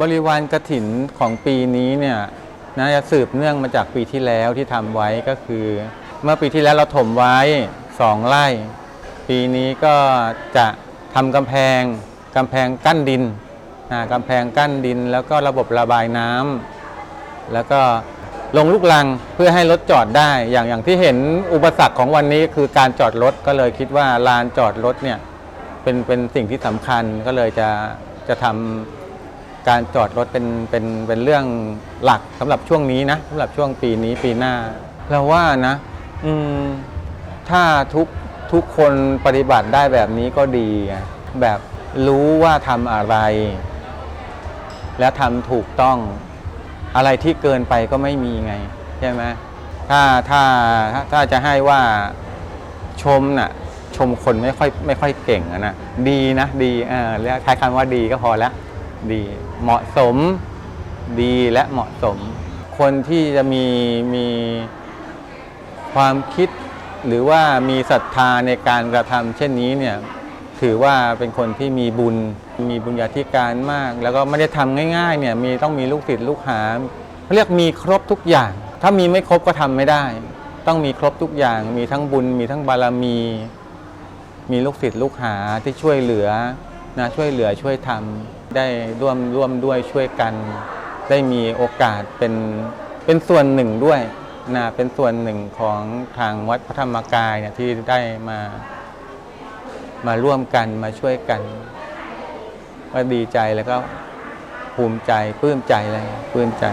บริวารกระถินของปีนี้เนี่ยนะจะสืบเนื่องมาจากปีที่แล้วที่ทำไว้ก็คือ เมื่อปีที่แล้วเราถมไว้สองไร่ ปีนี้ก็จะทำกำแพงกำแพงกั้นดินนะกำแพงกั้นดิน แล้วก็ระบบระบายน้ำแล้วก็ลงลูกลังเพื่อให้รถจอดได้อย่างอย่างที่เห็นอุปสรรคของวันนี้คือการจอดรถก็เลยคิดว่าลานจอดรถเนี่ยเป็นเป็นสิ่งที่สำคัญก็เลยจะจะทำ การจอดรถเป็นเป็นเป็นเรื่องหลักสำหรับช่วงนี้นะสำหรับช่วงปีนี้ปีหน้า เราว่านะอืมถ้าทุกทุกคนปฏิบัติได้แบบนี้ก็ดีแบบรู้ว่าทำอะไร และทำถูกต้อง อะไรที่เกินไปก็ไม่มีไง ใช่ไหมถ้าถ้าถ้าจะให้ว่าชมน่ะ ชมคนไม่ค่อยไม่ค่อยเก่งอะนะดีนะ ดีเออเรียกใช้คำว่าดีก็พอแล้ว ดี เหมาะสมดีและเหมาะสม คนที่จะมีมีความคิดหรือว่ามีศรัทธาในการกระทำเช่นนี้เนี่ยถือว่าเป็นคนที่มีบุญมีบุญญาธิการมาก แล้วก็ไม่ได้ทำง่ายๆเนี่ยมีต้องมีลูกศิษย์ลูกหาเขาเรียกมีครบทุกอย่าง ถ้ามีไม่ครบก็ทำไม่ได้ ต้องมีครบทุกอย่าง มีทั้งบุญ มีทั้งบารมี มีลูกศิษย์ลูกหาที่ช่วยเหลือ นะช่วยเหลือช่วยทำได้ร่วมร่วมด้วยช่วยกัน ได้มีโอกาสเป็นเป็นส่วนหนึ่งด้วยนะเป็นส่วนหนึ่งของทางวัดพระธรรมกายเนี่ยที่ได้มามาร่วมกันมาช่วยกันก็ดีใจแล้วก็ภูมิใจปลื้มใจเลยปลื้มใจ